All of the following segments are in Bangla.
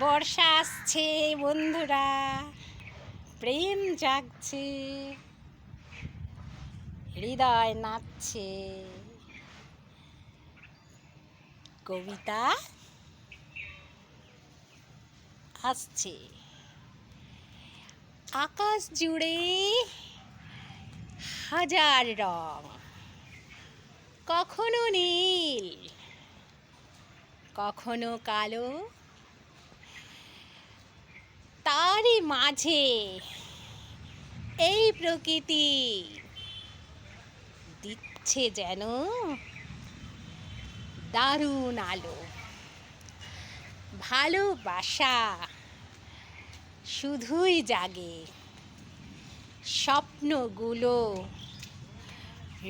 বর্ষা আসছে, বন্ধুরা। প্রেম জাগছে, হৃদয় নাচছে। কবিতা আসছে। আকাশ জুড়ে হাজার রং, কখনো নীল, কখনো কালো তারই মাঝে এই প্রকৃতি দিচ্ছে যেন দারুণ আলো, ভালোবাসা শুধুই জাগে, স্বপ্নগুলো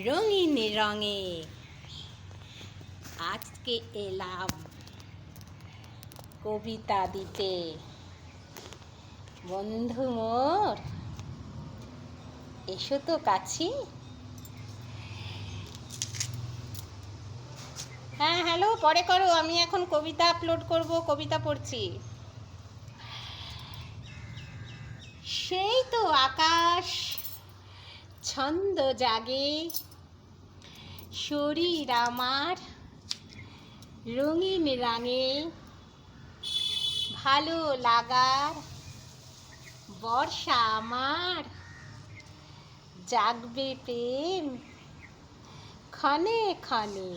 রঙিন রঙে। আজকে এলাম কবিতা দিতে বন্ধু মোর, এসো তো কাছি। হ্যাঁ হ্যালো, পরে করো, আমি এখন কবিতা আপলোড করব, কবিতা পড়ছি। সেই তো আকাশ, ছন্দ জাগে, শরীর আমার রঙিন রাঙে, ভালো লাগার বর্ষা আমার। জাগবে প্রেম ক্ষণে ক্ষণে।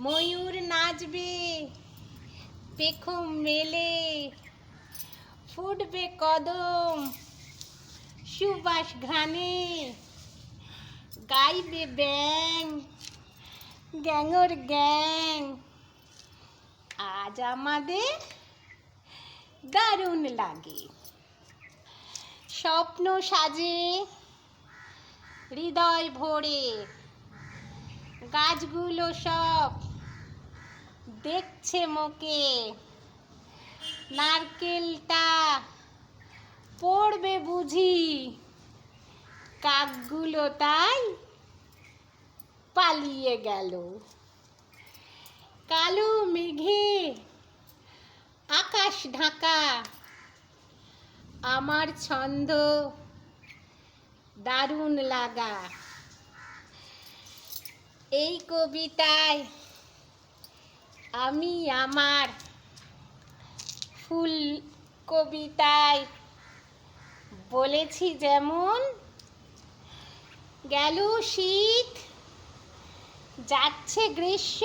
ময়ূর নাচবে, পেখম মেলে, ফুটবে কদম সুবাস ঘানে গাইবে ব্যাং গ্যাঙর গ্যাং। আজ আমাদের দারুণ লাগে। স্বপ্ন সাজে, হৃদয় ভরে, গাছগুলো সব দেখছে মোকে। নারকেলটা পড়বে বুঝি, কাকগুলো তাই পালিয়ে গেল। কালো মেঘে আকাশ ঢাকা। আমার ছন্দ দারুণ লাগা। এই কবিতায় আমি আমার ফুল কবিতায় বলেছি যেমন, গেল শীত, যাচ্ছে গ্রীষ্ম,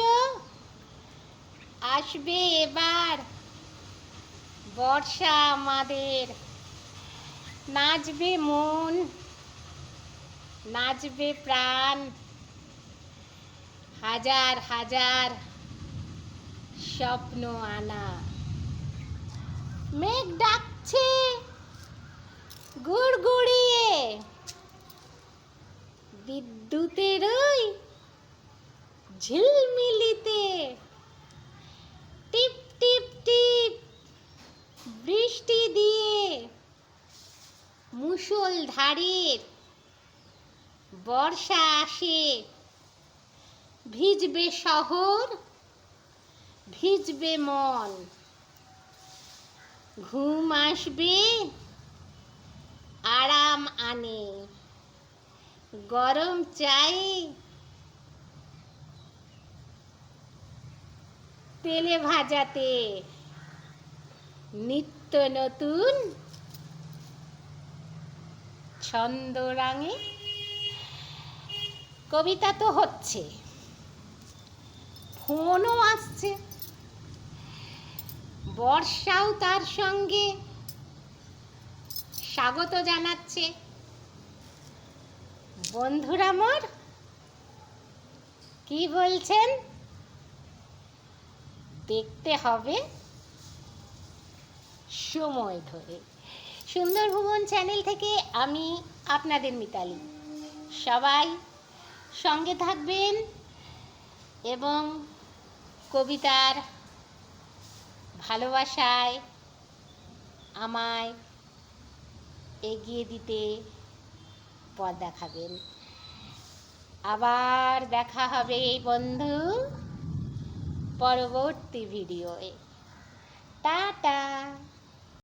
আসবে এবার বর্ষা আমাদের। নাচবে মন, নাচবে প্রাণ। হাজার হাজার স্বপ্ন আনা। মেঘ ডাকছে, গুড়গুড়িয়ে। বিদ্যুতের ওই মুষলধারের বর্ষা আসে, ভিজবে শহর, ভিজবে মন। ঘুম আসবে, আরাম আনে। গরম চাই তেলে ভাজাতে নিত্য নতুন ছন্দ রাঙে। কবিতা তো হচ্ছে। ফোনও আসছে। বর্ষাও তার সঙ্গে স্বাগত জানাচ্ছে। বন্ধুরা মোর, কি বলছেন? দেখতে হবে সময় ধরে। সুন্দর ভুবন চ্যানেল থেকে আমি আপনাদের মিতালি। সবাই সঙ্গে থাকবেন এবং কবিতার ভালোবাসায় আমায় এগিয়ে দিতে পথ দেখাবেন। আবার দেখা হবে এই বন্ধু পরবর্তী ভিডিওয়ে